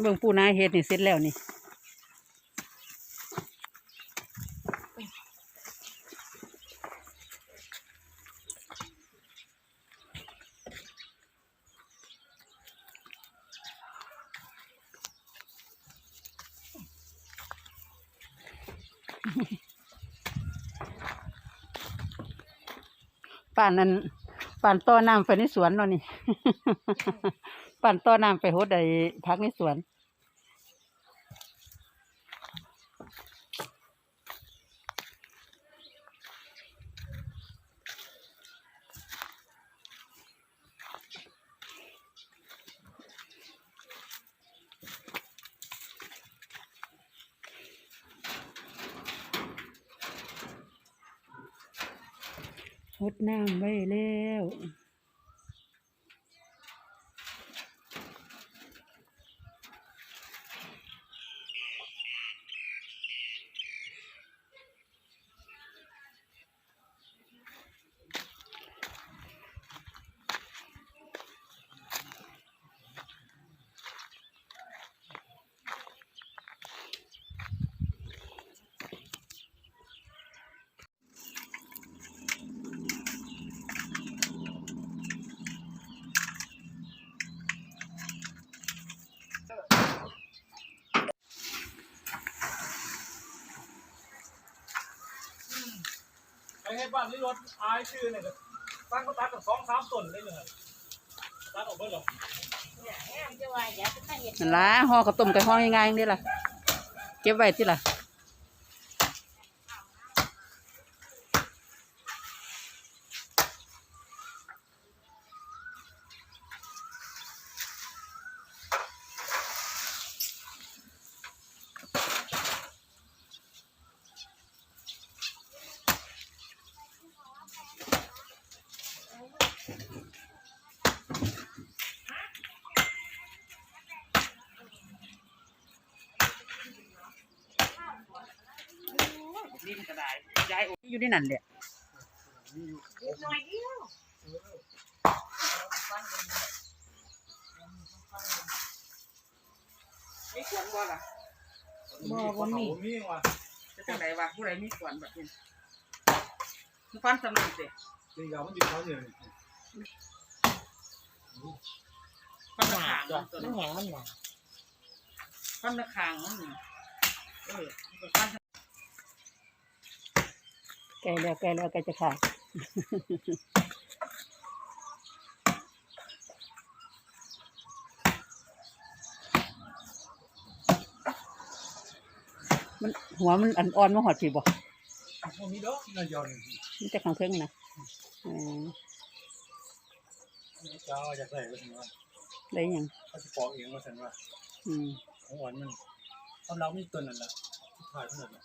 เบิ่งปูนาเฮ็ดนี่เสร็จแล้วนี่ป่านนั้นป่านต่อน้ำไปในสวนเนาะนี่ ปั่นต่อน้ำไปโหดไอ้พักในสวนหดน้ำไว้แล้ว ไอ้ให้บ้านนี้รถอายชื่อเนี่ยก็ตั้งก็ตัดกับสองสามต้นเลยเนี่ยตัดออกเบิดหรอนั่นล่ะห่อข้าวต้มกับห่อง่ายๆนี่ล่ะ เก็บไว้ที่ล่ะ ดินกระดาษย้ายอยู่ในนั่นแหละมีขวนบ่ล่ะบ่บ่มีมีว่ะจะจังไดวะผู้ใดมีขวนแบบนี้มันฟันสำเร็จเด้จริงๆมันอยู่เขาเนี่ยฟันตะขางมันตัวมันนี้แหงมันหนาฟันตะขางมันนี่เออมันก็ ฟันใกล้แล้วใกล้แล้วใกล้จะขาดมันหัวมันอันอ่อนมาหอดผีบ่พวกนี้ดอกนายอนมันจะขังเทิงนะอ๋อเจ้าจะใส่ก็ถึงว่าได้หยังเขาจะปอกเองมาสันว่าอืมของหวานมันความเรามีตัวนั่นแหละถ่ายเท่านั้น